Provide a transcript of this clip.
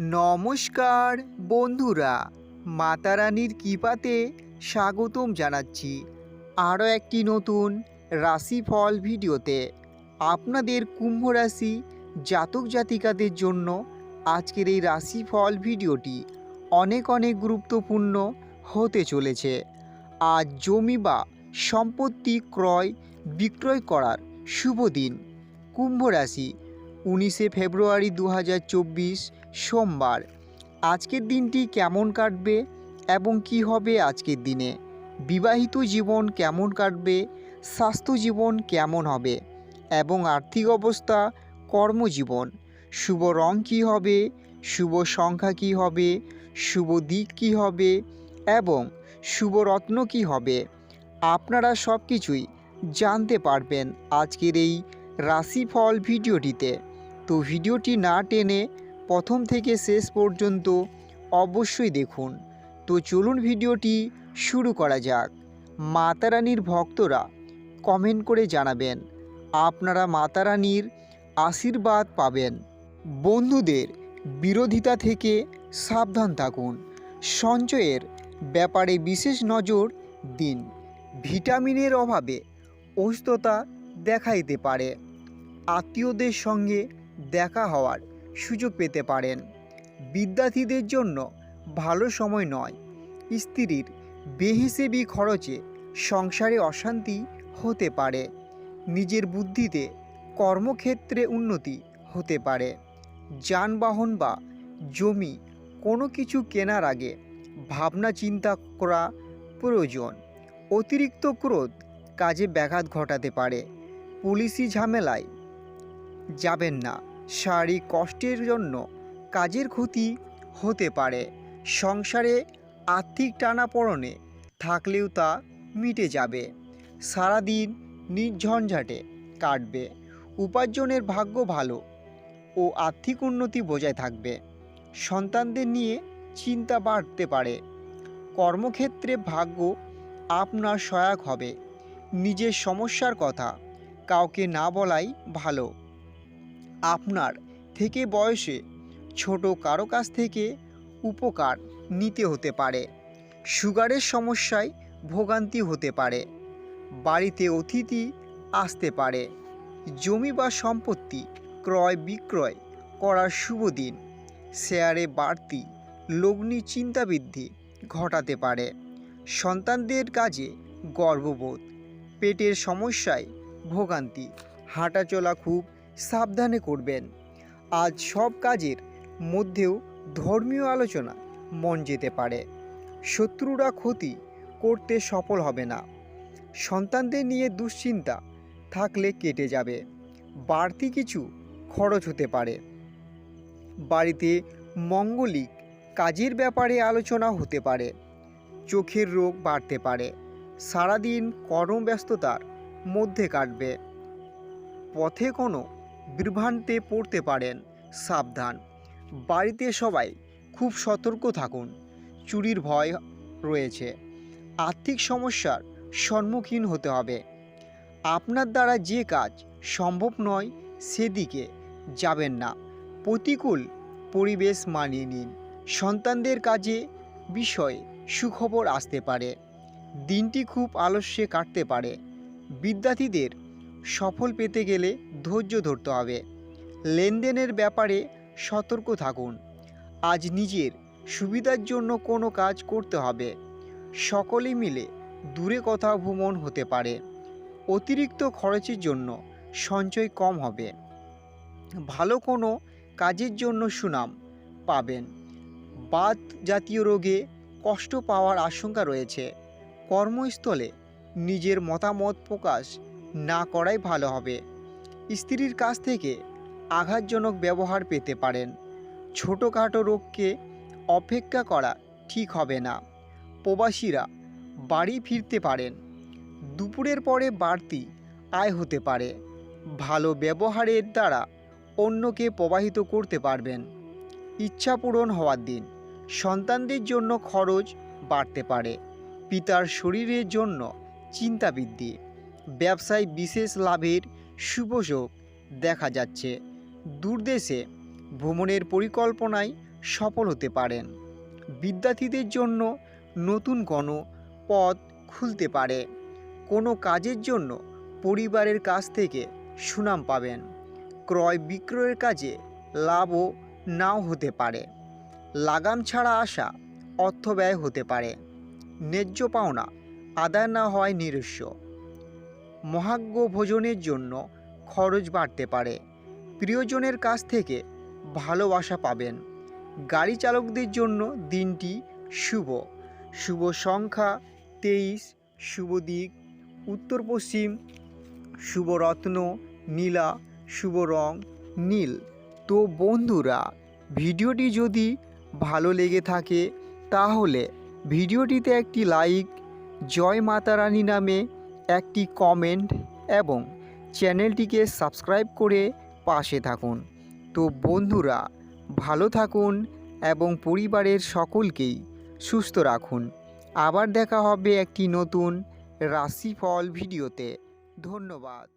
নমস্কার, বন্ধুরা। মাতারানীর কৃপাতে স্বাগতম জানাচ্ছি আরও একটি নতুন রাশিফল ভিডিওতে। আপনাদের কুম্ভ রাশি জাতক জাতিকাদের জন্য আজকের এই রাশিফল ভিডিওটি অনেক অনেক গুরুত্বপূর্ণ হতে চলেছে। আজ জমি বা সম্পত্তি ক্রয় বিক্রয় করার শুভ দিন। কুম্ভ রাশি উনিশে ফেব্রুয়ারি দু হাজার চব্বিশ সোমবার। আজকের দিনটি কেমন কাটবে এবং কি হবে আজকের দিনে? বিবাহিত জীবন কেমন কাটবে? স্বাস্থ্য জীবন কেমন হবে? এবং আর্থিক অবস্থা, কর্মজীবন। শুভ রং কী হবে? শুভ সংখ্যা কী হবে? শুভ দিক কী হবে? এবং শুভ রত্ন কী হবে? আপনারা সব কিছুই জানতে পারবেন আজকের এই রাশিফল ভিডিওটিতে। তো ভিডিওটি না টেনে প্রথম থেকে শেষ পর্যন্ত অবশ্যই দেখুন। তো চলুন ভিডিওটি শুরু করা যাক। মাতারানির ভক্তরা কমেন্ট করে জানাবেন, আপনারা মাতারানির আশীর্বাদ পাবেন। বন্ধুদের বিরোধিতা থেকে সাবধান থাকুন। সঞ্চয়ের ব্যাপারে বিশেষ নজর দিন। ভিটামিনের অভাবে অসুস্থতা দেখাইতে পারে। আত্মীয়দের সঙ্গে দেখা হওয়ার সুযোগ পেতে পারেন। বিদ্যার্থীদের জন্য ভালো সময় নয়। স্ত্রীর বেহিসেবি খরচে সংসারে অশান্তি হতে পারে। নিজের বুদ্ধিতে কর্মক্ষেত্রে উন্নতি হতে পারে। যানবাহন বা জমি কোনো কিছু কেনার আগে ভাবনা চিন্তা করা প্রয়োজন। অতিরিক্ত ক্রোধ কাজে ব্যাঘাত ঘটাতে পারে। পুলিশি ঝামেলায় যাবেন না। শারীরিক কষ্টের জন্য কাজের ক্ষতি হতে পারে। সংসারে আর্থিক টানাপড়নে থাকলেও তা মিটে যাবে। সারাদিন নির্ঝঞ্ঝাটে কাটবে। উপার্জনের ভাগ্য ভালো ও আর্থিক উন্নতি বজায় থাকবে। সন্তানদের নিয়ে চিন্তা বাড়তে পারে। কর্মক্ষেত্রে ভাগ্য আপনার সহায়ক হবে। নিজের সমস্যার কথা কাউকে না বলাই ভালো। আপনার থেকে বয়সে ছোট কারও কাছ থেকে উপকার নিতে হতে পারে। সুগারের সমস্যায় ভোগান্তি হতে পারে। বাড়িতে অতিথি আসতে পারে। জমি বা সম্পত্তি ক্রয় বিক্রয় করার শুভ দিন। শেয়ারে বাড়তি লগ্নি চিন্তাবৃদ্ধি ঘটাতে পারে। সন্তানদের কাজে গর্ববোধ। পেটের সমস্যায় ভোগান্তি। হাঁটাচলা খুব সাবধানে করবেন। আজ সব কাজের মধ্যেও ধর্মীয় আলোচনা মন যেতে পারে। শত্রুরা ক্ষতি করতে সফল হবে না। সন্তানদের নিয়ে দুশ্চিন্তা থাকলে কেটে যাবে। বাড়তি কিছু খরচ হতে পারে। বাড়িতে মঙ্গলিক কাজের ব্যাপারে আলোচনা হতে পারে। চোখের রোগ বাড়তে পারে। সারাদিন কর্মব্যস্ততার মধ্যে কাটবে। পথে কোনো বিভ্রান্তে পড়তে পারেন। সাবধান। বাড়িতে সবাই খুব সতর্ক থাকুন। চুরির ভয় রয়েছে। আর্থিক সমস্যার সম্মুখীন হতে হবে। আপনার দ্বারা যে কাজ সম্ভব নয়, সেদিকে যাবেন না। প্রতিকূল পরিবেশ মানিয়ে নিন। সন্তানদের কাজে বিষয়ে সুখবর আসতে পারে। দিনটি খুব আলস্যে কাটতে পারে। বিদ্যার্থীদের সফল পেতে গেলে ধৈর্য ধরতে হবে। লেনদেনের ব্যাপারে সতর্ক থাকুন। আজ নিজের সুবিধার জন্য কোনো কাজ করতে হবে। সকলে মিলে দূরে কোথাও ভ্রমণ হতে পারে। অতিরিক্ত খরচের জন্য সঞ্চয় কম হবে। ভালো কোনো কাজের জন্য সুনাম পাবেন। বাত জাতীয় রোগে কষ্ট পাওয়ার আশঙ্কা রয়েছে। কর্মস্থলে নিজের মতামত প্রকাশ না করাই ভালো হবে। স্ত্রীর কাছ থেকে আঘাতজনক ব্যবহার পেতে পারেন। ছোটোখাটো রোগকে অপেক্ষা করা ঠিক হবে না। প্রবাসীরা বাড়ি ফিরতে পারেন। দুপুরের পরে বাড়তি আয় হতে পারে। ভালো ব্যবহারের দ্বারা অন্যকে প্রবাহিত করতে পারবেন। ইচ্ছা পূরণ হওয়ার দিন। সন্তানদের জন্য খরচ বাড়তে পারে। পিতার শরীরের জন্য চিন্তা বৃদ্ধি। ব্যবসায় বিশেষ লাভের শুভযোগ দেখা যাচ্ছে। দূরদেশে ভ্রমণের পরিকল্পনায় সফল হতে পারেন। বিদ্যার্থীদের জন্য নতুন কোনো পথ খুলতে পারে। কোনো কাজের জন্য পরিবারের কাছ থেকে সুনাম পাবেন। ক্রয় বিক্রয়ের কাজে লাভও নাও হতে পারে। লাগাম ছাড়া আসা অর্থ ব্যয় হতে পারে। ন্যায্য পাওনা আদায় না হয় নিরস্ব মহাজ্ঞ ভোজনের জন্য খরচ বাড়তে পারে। প্রিয়জনের কাছ থেকে ভালোবাসা পাবেন। গাড়ি চালকদের জন্য দিনটি শুভ। শুভ সংখ্যা তেইশ, শুভ দিক, উত্তর পশ্চিম, শুভ রত্ন, নীলা, শুভ রং, নীল। তো বন্ধুরা, ভিডিওটি যদি ভালো লেগে থাকে, তাহলে ভিডিওটিতে একটি লাইক, জয় মাতা রানী নামে একটি কমেন্ট এবং চ্যানেলটিকে সাবস্ক্রাইব করে পাশে থাকুন। তো বন্ধুরা, ভালো থাকুন এবং পরিবারের সকলকেই সুস্থ রাখুন। আবার দেখা হবে একটি নতুন রাশিফল ভিডিওতে। ধন্যবাদ।